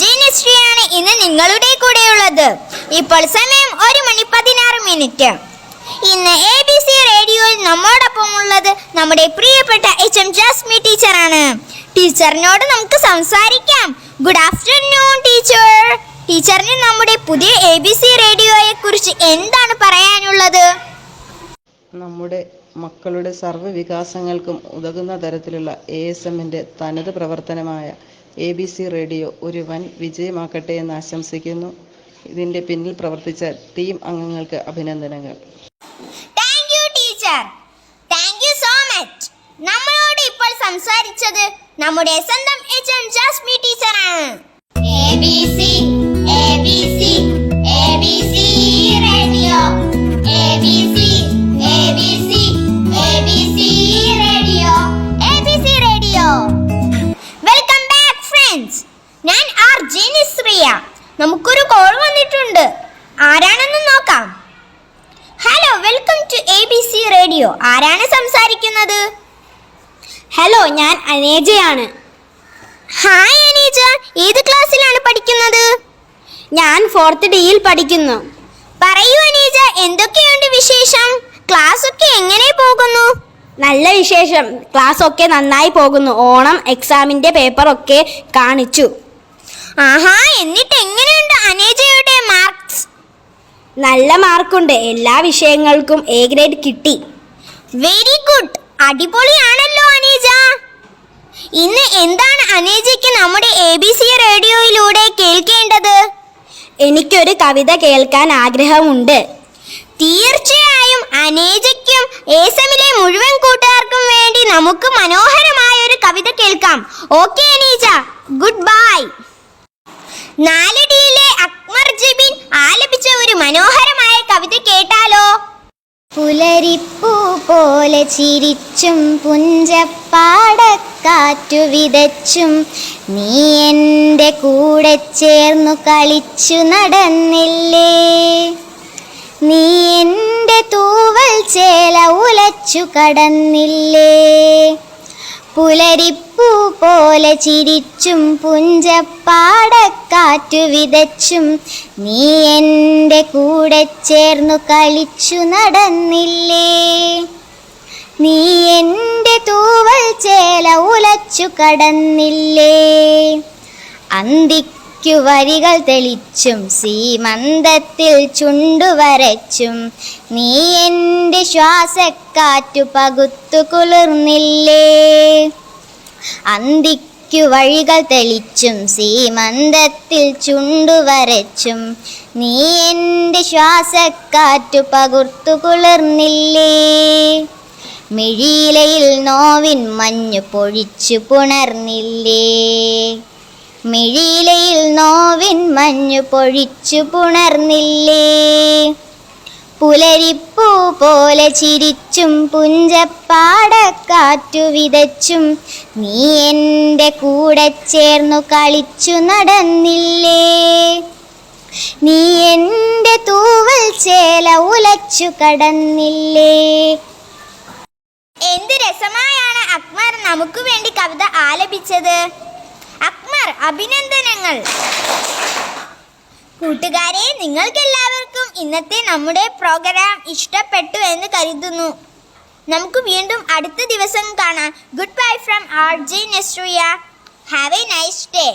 J ഇന്ന് നിങ്ങളുടെ കൂടെയുള്ളത്. ഇപ്പോൾ സമയം ഒരു മണി പതിനാറ് മിനിറ്റ്. ഇന്ന് എ ബി സി റേഡിയോയിൽ നമ്മോടൊപ്പം ഉള്ളത് നമ്മുടെ പ്രിയപ്പെട്ട എച്ച് എം ജാസ്മി ടീച്ചറാണ്. ടീച്ചറിനോട് നമുക്ക് സംസാരിക്കാം. ഗുഡ് ആഫ്റ്റർനൂൺ ടീച്ചർ ടീച്ചറിന് നമ്മുടെ പുതിയ എ ബി സി റേഡിയോയെ കുറിച്ച് എന്താണ് പറയാനുള്ളത്? നമ്മുടെ മക്കളുടെ സർവ വികാസങ്ങൾക്കും ഉതകുന്ന തരത്തിലുള്ള എ എസ് എമ്മിന്റെ തനത് പ്രവർത്തനമായ എ ബി സി റേഡിയോ ഒരു വൻ വിജയമാക്കട്ടെ എന്ന് ആശംസിക്കുന്നു. ഇതിന്റെ പിന്നിൽ പ്രവർത്തിച്ച ടീം അംഗങ്ങൾക്ക് അഭിനന്ദനങ്ങൾ. ടീച്ചർ സോ മച്ച് നമ്മളോട് ഇപ്പോൾ സംസാരിച്ചത് നമ്മുടെ സ്വന്തം എച്ച് ജാസ്മി ടീച്ചറാണ് റേഡിയോ ആരാണ് സംസാരിക്കുന്നത്? ഹലോ ഞാൻ അനേജയാണ്. ഹായ് അനേജ ഏത് ക്ലാസ്സിലാണ് പഠിക്കുന്നത്? ഞാൻ ഫോർത്ത് ഡിയിൽ പഠിക്കുന്നു. പറയൂ അനീജ എന്തൊക്കെയുണ്ട് വിശേഷം? ക്ലാസ് ഒക്കെ എങ്ങനെ പോകുന്നു? നല്ല വിശേഷം. ക്ലാസ് ഒക്കെ നന്നായി പോകുന്നു. ഓണം എക്സാമിന്റെ പേപ്പർ ഒക്കെ കാണിച്ചു. ആഹാ എന്നിട്ട് എങ്ങനെയുണ്ട് അനേജയുടെ മാർക്സ്? നല്ല മാർക്കുണ്ട്. എല്ലാ വിഷയങ്ങൾക്കും എ ഗ്രേഡ് കിട്ടി. വെരി ഗുഡ് അടിപൊളിയാണല്ലോ അനീജ. ഇന്ന് എന്താണ് അനീജയ്ക്ക് നമ്മുടെ എ ബി സി റേഡിയോയിലൂടെ കേൾക്കേണ്ടത്? എനിക്കൊരു കവിത കേൾക്കാൻ ആഗ്രഹമുണ്ട്. തീർച്ചയായും അനേജയ്ക്കും ഏസമിലെ മുഴുവൻ കൂട്ടുകാർക്കും വേണ്ടി നമുക്ക് മനോഹരമായ ഒരു കവിത കേൾക്കാം. ഓക്കെ അനീജ. ഗുഡ് ബൈ നാലടിയിലെ അക്മർ ജിബിൻ ആലപിച്ച ഒരു മനോഹരമായ കവിത കേട്ടാലോ? പുലരിപ്പൂ പോലെ ചിരിച്ചും പുഞ്ചപ്പാടക്കാറ്റു വിതച്ചും നീ എന്റെ കൂടെ ചേർന്നു കളിച്ചു നടന്നില്ലേ? നീ എന്റെ തൂവൽ ചേല ഉലച്ചു കടന്നില്ലേ? പുലരിപ്പൂ പോലെ ചിരിച്ചും പുഞ്ചപ്പാടക്കാറ്റു വിതച്ചും നീ എന്റെ കൂടെ ചേർന്നു കളിച്ചു നടന്നില്ലേ? നീ എന്റെ തൂവൽ ചേല ഉലച്ചു കടന്നില്ലേ? അന്തിക്കു വരികൾ തെളിച്ചും സീമന്തത്തിൽ ചുണ്ടുവരച്ചും നീ എന്റെ ശ്വാസക്കാറ്റു പകുത്തു കുളിർന്നില്ലേ? അന്തിക്കു വഴികൾ തെളിച്ചും സീമന്തത്തിൽ ചുണ്ടുവരച്ചും നീ എന്റെ ശ്വാസക്കാറ്റു പകുർത്തു കുളിർന്നില്ലേ? മിഴിയിലയിൽ നോവിൻ മഞ്ഞു പൊഴിച്ചു പുണർന്നില്ലേ? മിഴിയിലയിൽ നോവിൻ മഞ്ഞു പൊഴിച്ചു പുണർന്നില്ലേ? പുലരിപ്പൂ പോലെ ചിരിച്ചും പുഞ്ചപ്പാടക്കാറ്റു വിതച്ചും നീ എന്റെ കൂടെ ചേർന്നു കളിച്ചു നടന്നില്ലേ? നീ എന്റെ തൂവൽ ചേല ഉലച്ചു കടന്നില്ലേ? നമുക്ക് വേണ്ടി കവിത ആലപിച്ചത്? അക്മർ അഭിനന്ദനങ്ങൾ. കൂട്ടുകാരെ നിങ്ങൾക്കെല്ലാവർക്കും ഇന്നത്തെ നമ്മുടെ പ്രോഗ്രാം ഇഷ്ടപ്പെട്ടു എന്ന് കരുതുന്നു. നമുക്ക് വീണ്ടും അടുത്ത ദിവസം കാണാം. Good bye from R J Nesriya have a nice day